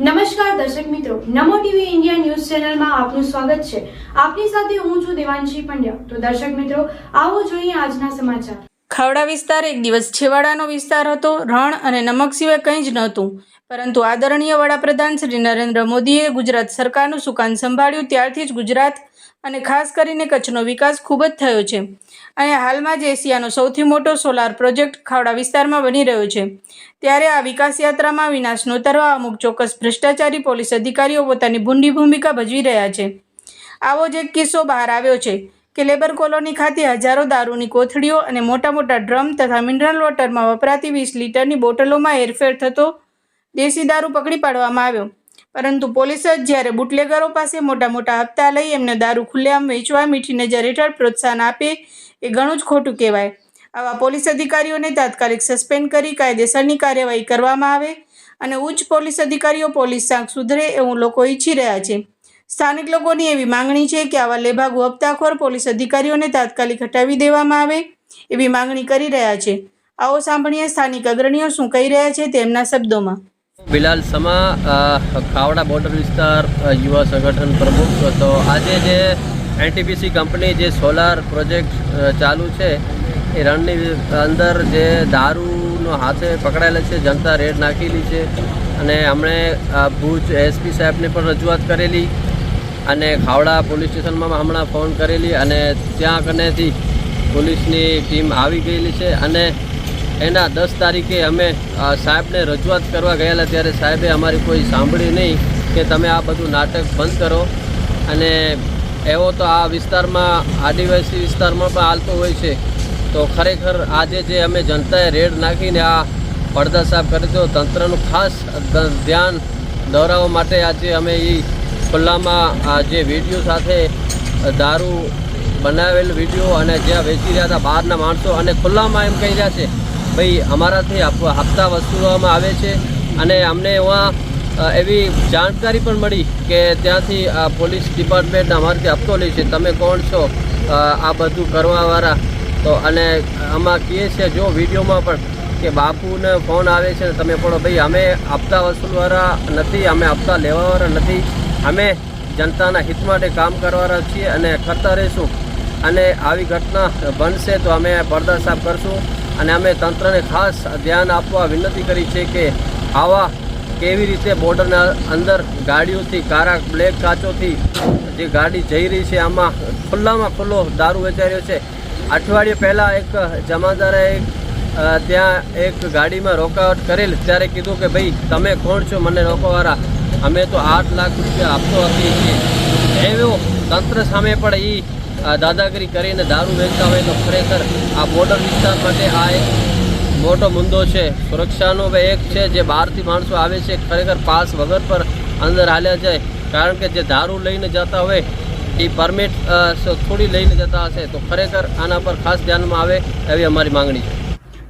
નમસ્કાર દર્શક મિત્રો, નમો ટીવી ઇન્ડિયા ન્યૂઝ ચેનલમાં આપનું સ્વાગત છે. આપની સાથે હું છું દેવાંશી પંડ્યા. તો દર્શક મિત્રો, આવો જોઈએ આજના સમાચાર. ખાવડા વિસ્તાર એક દિવસ છેવાડાનો વિસ્તાર હતો. રણ અને નમક સિવાય કંઈ જ નહોતું. પરંતુ આદરણીય વડાપ્રધાન શ્રી નરેન્દ્ર મોદીએ ગુજરાત સરકારનું સુકાન સંભાળ્યું. ત્યારથી જ ગુજરાત અને ખાસ કરીને કચ્છનો વિકાસ ખૂબ જ થયો છે. અને હાલમાં જ એશિયાનો સૌથી મોટો સોલાર પ્રોજેક્ટ ખાવડા વિસ્તારમાં બની રહ્યો છે. ત્યારે આ વિકાસ યાત્રામાં વિનાશ નોતરવા અમુક ચોક્કસ ભ્રષ્ટાચારી પોલીસ અધિકારીઓ પોતાની ભૂંડી ભૂમિકા ભજવી રહ્યા છે. આવો જ એક કિસ્સો બહાર આવ્યો છે. કે લેબર કોલોની ખાતે હજારો દારૂની કોથળીઓ અને મોટા મોટા ડ્રમ તથા મિનરલ વોટરમાં વપરાતી વીસ લીટરની બોટલોમાં હેરફેર થતો દેશી દારૂ પકડી પાડવામાં આવ્યો. પરંતુ પોલીસે જ જ્યારે બુટલેગરો પાસે મોટા મોટા હપ્તા લઈ એમને દારૂ ખુલ્લેઆમ વેચવા મીઠી નજર હેઠળ પ્રોત્સાહન આપે એ ઘણું જ ખોટું કહેવાય. આવા પોલીસ અધિકારીઓને તાત્કાલિક સસ્પેન્ડ કરી કાયદેસરની કાર્યવાહી કરવામાં આવે અને ઉચ્ચ પોલીસ અધિકારીઓ પોલીસ સાંક સુધરે એવું લોકો ઈચ્છી રહ્યા છે. સ્થાનિક લોકોની એવી માંગણી છે કે આવા લેભાગુ હપ્તાખોર પોલીસ અધિકારીઓને તાત્કાલિક હટાવી દેવામાં આવે એવી માંગણી કરી રહ્યા છે. આવો સાંભળીએ સ્થાનિક અગ્રણીઓ શું કહી રહ્યા છે તેમના શબ્દોમાં. બિલાલ સમા ખાવડા બોર્ડર વિસ્તાર યુવા સંગઠન પ્રમુખ. તો આજે જે એનટીપીસી કંપની જે સોલાર પ્રોજેક્ટ ચાલુ છે, એ રણની અંદર જે દારૂનો હાથે પકડાયેલા છે, જનતા રેડ નાખેલી છે. અને હમણે ભુજ એસપી સાહેબને પણ રજૂઆત કરેલી. અને ખાવડા પોલીસ સ્ટેશનમાં હમણાં ફોન કરેલી અને ત્યાં કનેથી પોલીસની ટીમ આવી ગયેલી છે અને એના દસ તારીખે અમે સાહેબને રજૂઆત કરવા ગયેલા ત્યારે સાહેબે અમારી કોઈ સાંભળી નહીં કે તમે આ બધું નાટક બંધ કરો. અને એવો તો આ વિસ્તારમાં, આદિવાસી વિસ્તારમાં પણ હાલતો હોય છે. તો ખરેખર આજે જે અમે જનતાએ રેડ નાખીને આ પડદા સાફ કરી તો તંત્રનું ખાસ ધ્યાન દોરાવવા માટે આજે અમે એ ખુલ્લામાં આ જે વીડિયો સાથે દારૂ બનાવેલ વીડિયો અને જ્યાં વેચી રહ્યા હતા બહારના માણસો અને ખુલ્લામાં એમ કહી રહ્યા છે, ભાઈ, અમારાથી હપ- હપ્તા વસૂલવામાં આવે છે. અને અમને એમાં એવી જાણકારી પણ મળી કે ત્યાંથી આ પોલીસ ડિપાર્ટમેન્ટ અમારાથી હપ્તો લે છે, તમે કોણ છો? આ બધું કરવાવાળા. તો અને આમાં કહે છે, જો વિડીયોમાં પણ કે બાપુને ફોન આવે છે તમે પણ ભાઈ, અમે આપતા વસૂલવાળા નથી, અમે આપતા લેવાવાળા નથી. અમે જનતાના હિત માટે કામ કરવાવાળા છીએ અને કરતા રહીશું. અને આવી ઘટના બનશે તો અમે પડદા સાફ કરશું. અને અમે તંત્રને ખાસ ધ્યાન આપવા વિનંતી કરી છે કે આવા કેવી રીતે બોર્ડરના અંદર ગાડીઓથી, કારા, બ્લેક કાચોથી જે ગાડી જઈ રહી છે, આમાં ખુલ્લામાં ખુલ્લો દારૂ વેચાઈ રહ્યો છે. અઠવાડિયે પહેલાં એક જમાદારે એક ત્યાં એક ગાડીમાં રોકાવટ કરેલ. ત્યારે કીધું કે ભાઈ, તમે કોણ છો મને રોકવાવાળા? અમે તો આઠ લાખ રૂપિયા આપતો આપીએ છીએ એવો તંત્ર સામે પણ એ દાદાગીરી કરીને દારૂ વેચતા હોય તો ખરેખર આ બોર્ડર વિસ્તાર માટે આ એક મોટો મુદ્દો છે. સુરક્ષાનો એક છે, જે બહારથી માણસો આવે છે, ખરેખર પાસ વગર પર અંદર હાલ્યા જાય. કારણ કે જે દારૂ લઈને જતા હોય એ પરમિટ થોડી લઈને જતા હશે. તો ખરેખર આના પર ખાસ ધ્યાનમાં આવે એવી અમારી માંગણી છે.